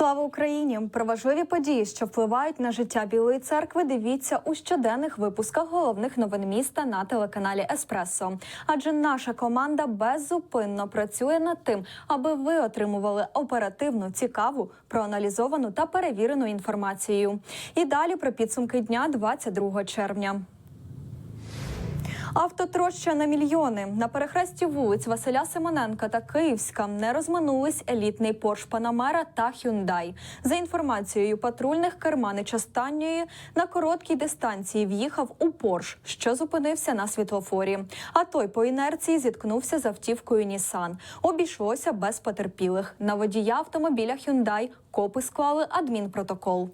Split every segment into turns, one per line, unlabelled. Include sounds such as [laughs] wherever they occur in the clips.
Слава Україні! Про важливі події, що впливають на життя Білої церкви. Дивіться у щоденних випусках головних новин міста на телеканалі Еспресо. Адже наша команда беззупинно працює над тим, аби ви отримували оперативну, цікаву, проаналізовану та перевірену інформацію. І далі про підсумки дня 22 червня. Автотроща на мільйони на перехресті вулиць Василя Симоненка та Київська не розминулись елітний Порш Панамера та Хюндай. За інформацією патрульних, керманич останньої на короткій дистанції в'їхав у Порш, що зупинився на світлофорі. А той по інерції зіткнувся з автівкою Нісан. Обійшлося без потерпілих. На водія автомобіля Хюндай копи склали адмінпротокол.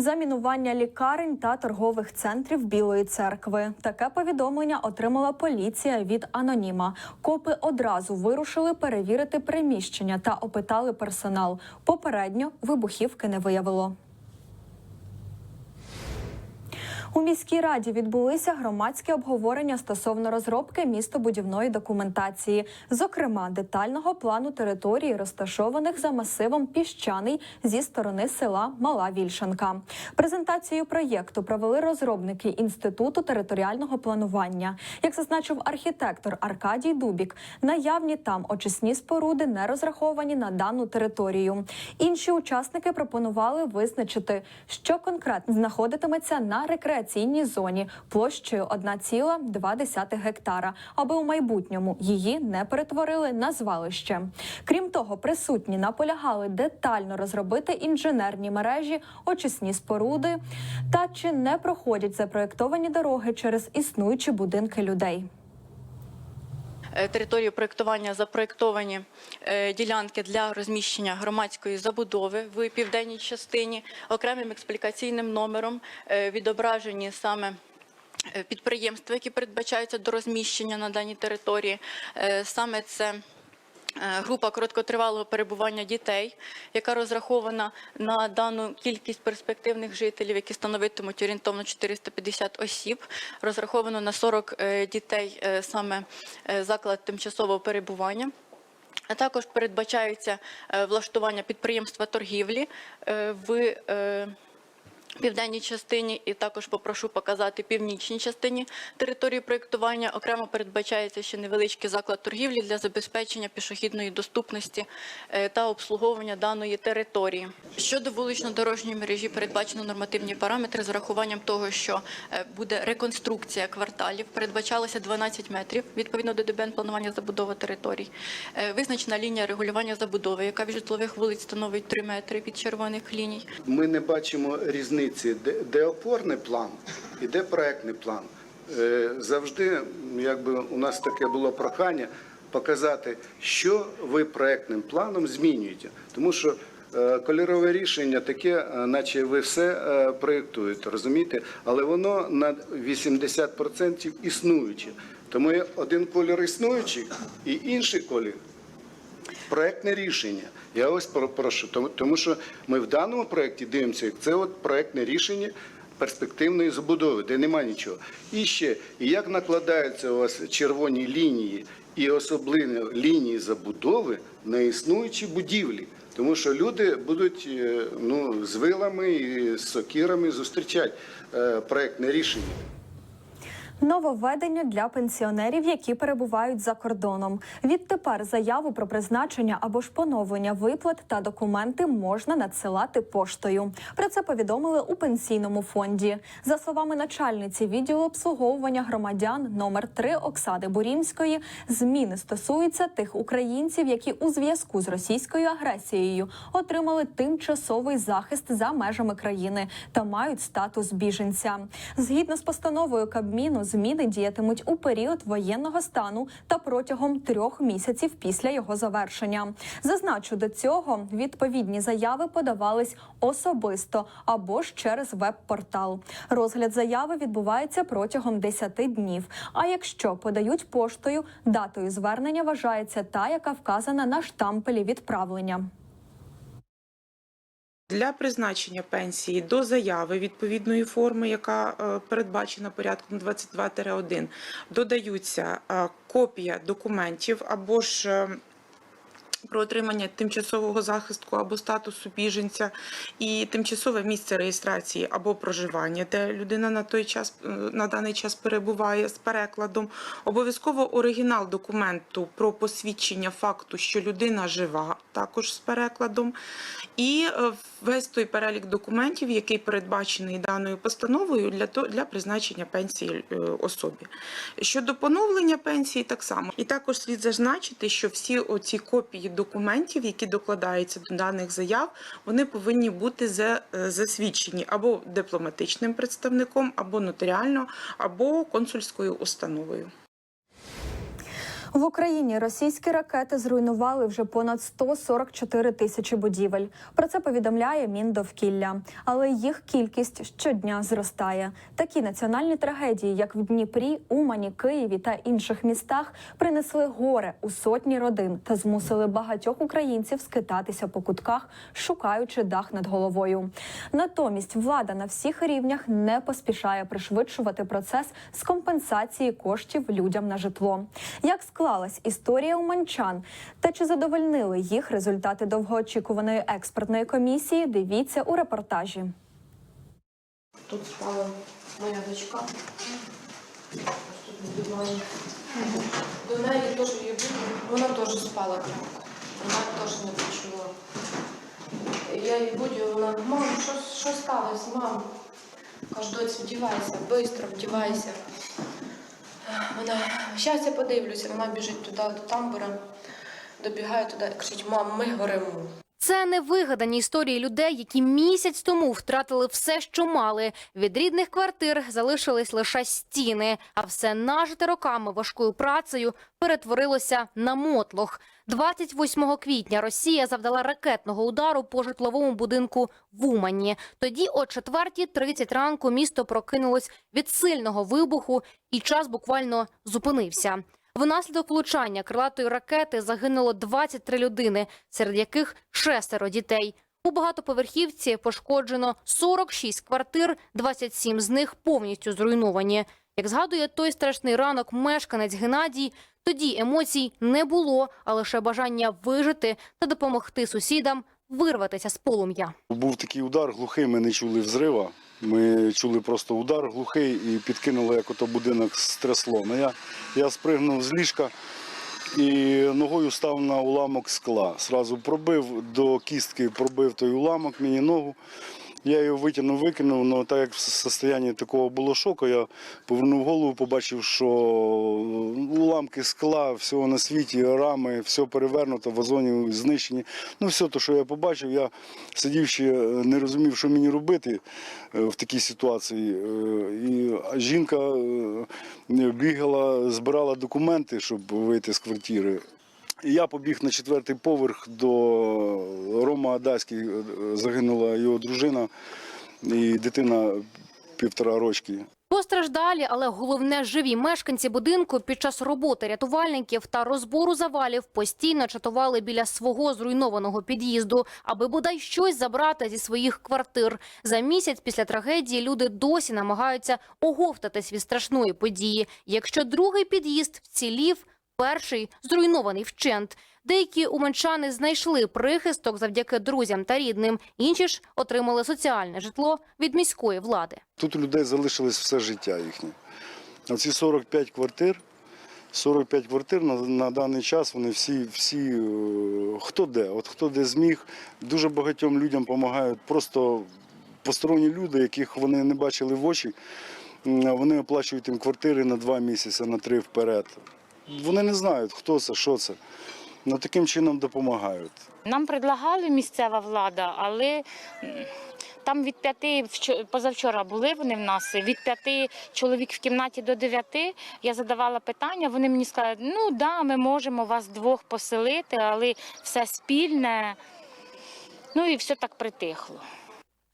Замінування лікарень та торгових центрів Білої церкви. Таке повідомлення отримала поліція від аноніма. Копи одразу вирушили перевірити приміщення та опитали персонал. Попередньо вибухівки не виявило. У міській раді відбулися громадські обговорення стосовно розробки містобудівної документації, зокрема детального плану території, розташованих за масивом піщаний зі сторони села Мала Вільшанка. Презентацію проєкту провели розробники інституту територіального планування. Як зазначив архітектор Аркадій Дубік, наявні там очисні споруди не розраховані на дану територію. Інші учасники пропонували визначити, що конкретно знаходитиметься на рекреаційній зоні площею 1,2 гектара, аби у майбутньому її не перетворили на звалище. Крім того, присутні наполягали детально розробити інженерні мережі, очисні споруди та чи не проходять запроєктовані дороги через існуючі будинки людей.
Е, території проєктування запроєктовані е, ділянки для розміщення громадської забудови в південній частині окремим експлікаційним номером е, відображені саме. Підприємства, які передбачаються до розміщення на даній території, саме це група короткотривалого перебування дітей, яка розрахована на дану кількість перспективних жителів, які становитимуть орієнтовно 450 осіб. Розраховано на 40 е, дітей е, саме е, заклад тимчасового перебування. Також передбачається е, влаштування підприємства торгівлі е, в е, південній частині, і також попрошу показати північній частині території проєктування. Окремо передбачається ще невеличкий заклад торгівлі для забезпечення пішохідної доступності е, та обслуговування даної території. Щодо вулично-дорожньої мережі передбачено нормативні параметри з урахуванням того, що е, буде реконструкція кварталів. Передбачалося 12 метрів відповідно до ДБН планування забудови територій. Е, Визначена лінія регулювання забудови, яка від житлових вулиць становить 3 метри від червоних ліній.
Ми не бачимо різниці, де, де опорний план і де проектний план. Е, Завжди, якби у нас таке було прохання показати, що ви проектним планом змінюєте. Тому що е, кольорове рішення таке, е, наче ви все проєктуєте, розумієте? Але воно на 80% існуюче. Тому є один колір існуючий і інший колір проектне рішення. Я ось про- прошу, тому, тому що ми в даному проєкті дивимося, як це от проектне рішення перспективної забудови, де нема нічого. І ще, як накладаються у вас червоні лінії і особливо лінії забудови на існуючі будівлі. Тому що люди будуть е, ну, з вилами і з сокирами зустрічати е, проектне рішення.
Нововведення для пенсіонерів, які перебувають за кордоном. Відтепер заяву про призначення або ж поновлення виплат та документи можна надсилати поштою. Про це повідомили у пенсійному фонді. За словами начальниці відділу обслуговування громадян номер 3 Оксади Бурімської, зміни стосуються тих українців, які у зв'язку з російською агресією отримали тимчасовий захист за межами країни та мають статус біженця. Згідно з постановою Кабміну, зміни діятимуть у період воєнного стану та протягом трьох місяців після його завершення. Зазначу до цього відповідні заяви подавались особисто або ж через веб-портал. Розгляд заяви відбувається протягом 10 днів. А якщо подають поштою, датою звернення вважається та, яка вказана на штампелі відправлення.
Для призначення пенсії до заяви відповідної форми, яка е, передбачена порядком 22-1, додаються е, копія документів або ж е, про отримання тимчасового захисту або статусу біженця і тимчасове місце реєстрації або проживання, де людина на той час е, на даний час перебуває з перекладом. Обов'язково оригінал документу про посвідчення факту, що людина жива, також з перекладом, і е, весь той перелік документів, який передбачений даною постановою для то для призначення пенсії е, особі. Щодо поновлення пенсії, так само і також слід зазначити, що всі оці копії документів, які докладаються до даних заяв, вони повинні бути е, засвідчені або дипломатичним представником, або нотаріально, або консульською установою.
В Україні російські ракети зруйнували вже понад 144 тисячі будівель. Про це повідомляє Міндовкілля. Але їх кількість щодня зростає. Такі національні трагедії, як в Дніпрі, Умані, Києві та інших містах, принесли горе у сотні родин та змусили багатьох українців скитатися по кутках, шукаючи дах над головою. Натомість влада на всіх рівнях не поспішає пришвидшувати процес з компенсації коштів людям на житло. Як склалась історія уманчан та чи задовольнили їх результати довгоочікуваної експертної комісії? Дивіться у репортажі.
Тут спала моя дочка. До неї теж її. Вона теж спала крепко. Вона теж не почула. Я її будю, вона, мам, що, що сталося, мам? Кажу, доць, вдівайся, швидко вдівайся. Вона, зараз я подивлюся, вона біжить туди до тамбура, добігає туди і кричить, мам, ми горимо.
Це не вигадані історії людей, які місяць тому втратили все, що мали. Від рідних квартир залишились лише стіни, а все нажите роками важкою працею перетворилося на мотлох. 28 квітня Росія завдала ракетного удару по житловому будинку в Умані. Тоді о 4.30 ранку місто прокинулось від сильного вибуху, і час буквально зупинився. Внаслідок влучання крилатої ракети загинуло 23 людини, серед яких шестеро дітей. У багатоповерхівці пошкоджено 46 квартир, 27 з них повністю зруйновані. Як згадує той страшний ранок мешканець Геннадій, тоді емоцій не було, а лише бажання вижити та допомогти сусідам вирватися з полум'я.
Був такий удар глухий, ми не чули взрива. Ми чули просто удар глухий і підкинуло, як ото будинок стрясло. Ну, я, я спригнув з ліжка і ногою став на уламок скла. Сразу пробив до кістки, пробив той уламок, мені ногу. Я його витягнув, викинув, але так як в состоянні такого було шоку, я повернув голову, побачив, що уламки скла, всього на світі, рами, все перевернуто, вазоні знищені. Ну, все те, що я побачив, я сидів ще не розумів, що мені робити е, в такій ситуації. Е, І жінка е, бігала, збирала документи, щоб вийти з квартири. Я побіг на четвертий поверх до Рома Адаський, е, загинула його дружина і дитина півтора рочки.
Постраждалі, але головне живі мешканці будинку під час роботи рятувальників та розбору завалів постійно чатували біля свого зруйнованого під'їзду, аби бодай щось забрати зі своїх квартир. За місяць після трагедії люди досі намагаються оговтатись від страшної події. Якщо другий під'їзд вцілів, перший зруйнований вщент. Деякі уманчани знайшли прихисток завдяки друзям та рідним. Інші ж отримали соціальне житло від міської влади.
Тут у людей залишилось все життя їхнє. А ці 45 квартир, 45 квартир на, на даний час вони всі, всі е, хто де, от хто де зміг, дуже багатьом людям допомагають. Просто посторонні люди, яких вони не бачили в очі, вони оплачують їм квартири на два місяці, на три вперед. Вони не знають, хто це, що це. Ну, таким чином допомагають.
Нам предлагали місцева влада, але там від п'яти вчо- позавчора були вони в нас. Від п'яти чоловік в кімнаті до дев'яти. Я задавала питання. Вони мені сказали, ну да, ми можемо вас двох поселити, але все спільне. Ну і все так притихло.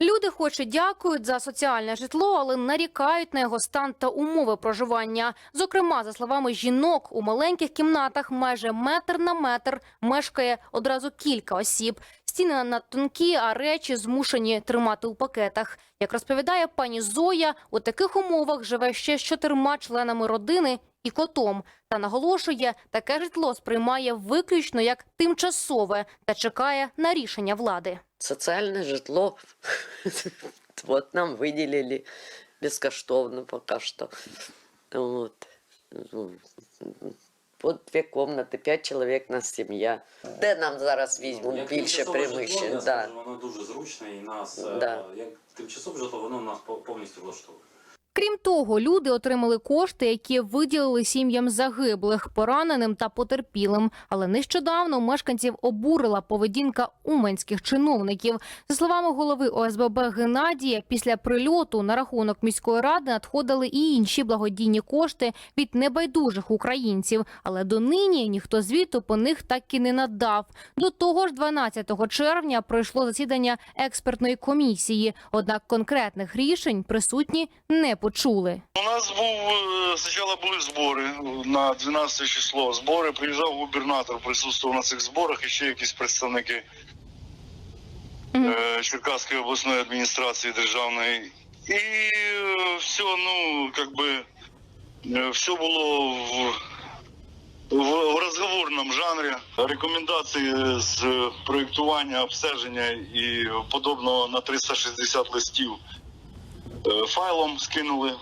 Люди хоч і дякують за соціальне житло, але нарікають на його стан та умови проживання. Зокрема, за словами жінок, у маленьких кімнатах майже метр на метр мешкає одразу кілька осіб. Стіни над тонкі, а речі змушені тримати у пакетах. Як розповідає пані Зоя, у таких умовах живе ще з чотирма членами родини і котом. Та наголошує, таке житло сприймає виключно як тимчасове та чекає на рішення влади.
Социальное житло [laughs] вот нам выделили бескоштовно пока что. Вот. Вот две комнаты, пять человек на семья. Де нам зараз візьмуть
Як
більше приміщень? Да.
Воно дуже зручне і нас е,
Да.
як тимчасове житло, воно нас повністю влаштовує.
Крім того, люди отримали кошти, які виділили сім'ям загиблих, пораненим та потерпілим. Але нещодавно мешканців обурила поведінка уманських чиновників. За словами голови ОСББ Геннадія, після прильоту на рахунок міської ради надходили і інші благодійні кошти від небайдужих українців. Але донині ніхто звіту по них так і не надав. До того ж, 12 червня пройшло засідання експертної комісії. Однак конкретних рішень присутні не почули.
У нас був е, спочатку були збори на 12 число. Збори приїжджав губернатор, присутствував на цих зборах і ще якісь представники
Мгм.
е, Черкаської обласної адміністрації державної. І е, все, ну, как би, е, все було в, в, в розговорному жанрі. Рекомендації з проєктування, обстеження і подобного на 360 листів е, файлом скинули.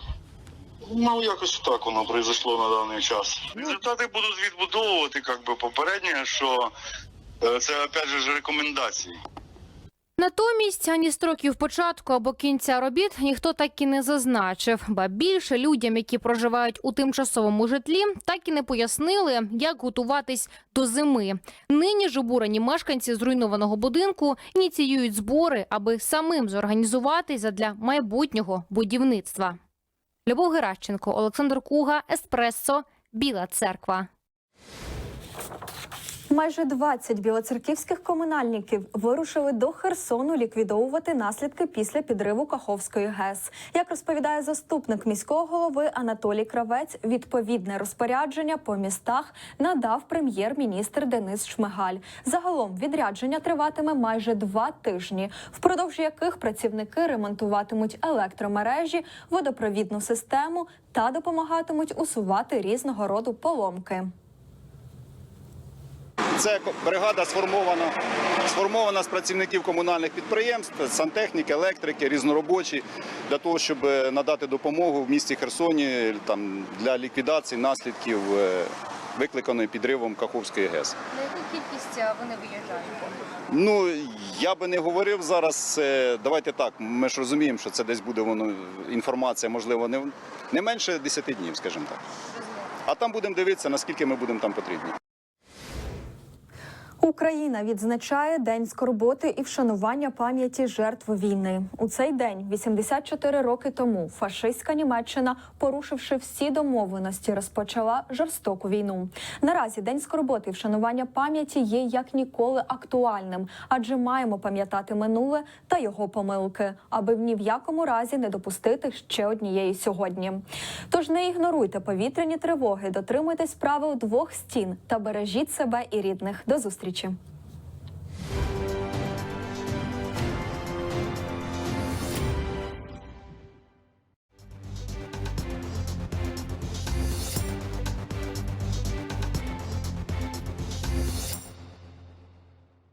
Ну, якось так воно произошло на даний час. Результати будуть відбудовувати, як би попереднє, що е, це опять же рекомендації.
Натомість ані строків початку або кінця робіт ніхто так і не зазначив. Ба більше людям, які проживають у тимчасовому житлі, так і не пояснили, як готуватись до зими. Нині ж обурені мешканці зруйнованого будинку ініціюють збори, аби самим зорганізуватись задля майбутнього будівництва. Любов Геращенко, Олександр Куга, Еспресо, Біла Церква.
Майже 20 білоцерківських комунальників вирушили до Херсону ліквідовувати наслідки після підриву Каховської ГЕС. Як розповідає заступник міського голови Анатолій Кравець, відповідне розпорядження по містах надав прем'єр-міністр Денис Шмигаль. Загалом відрядження триватиме майже два тижні, впродовж яких працівники ремонтуватимуть електромережі, водопровідну систему та допомагатимуть усувати різного роду поломки.
Це бригада сформована, сформована з працівників комунальних підприємств, сантехніки, електрики, різноробочі, для того, щоб е, надати допомогу в місті Херсоні там, для ліквідації наслідків е, викликаної підривом Каховської ГЕС.
На яку кількість вони виїжджають?
Ну, я би не говорив зараз. е, Давайте так, ми ж розуміємо, що це десь буде воно інформація, можливо, не, не менше 10 днів, скажімо так. А там будемо дивитися, наскільки ми будемо там потрібні.
Україна відзначає День скорботи і вшанування пам'яті жертв війни. У цей день, 84 роки тому, фашистська Німеччина, порушивши всі домовленості, розпочала жорстоку війну. Наразі День скорботи і вшанування пам'яті є як ніколи актуальним, адже маємо пам'ятати минуле та його помилки, аби ні в якому разі не допустити ще однієї сьогодні. Тож не ігноруйте повітряні тривоги, дотримуйтесь правил двох стін та бережіть себе і рідних. До зустрічі.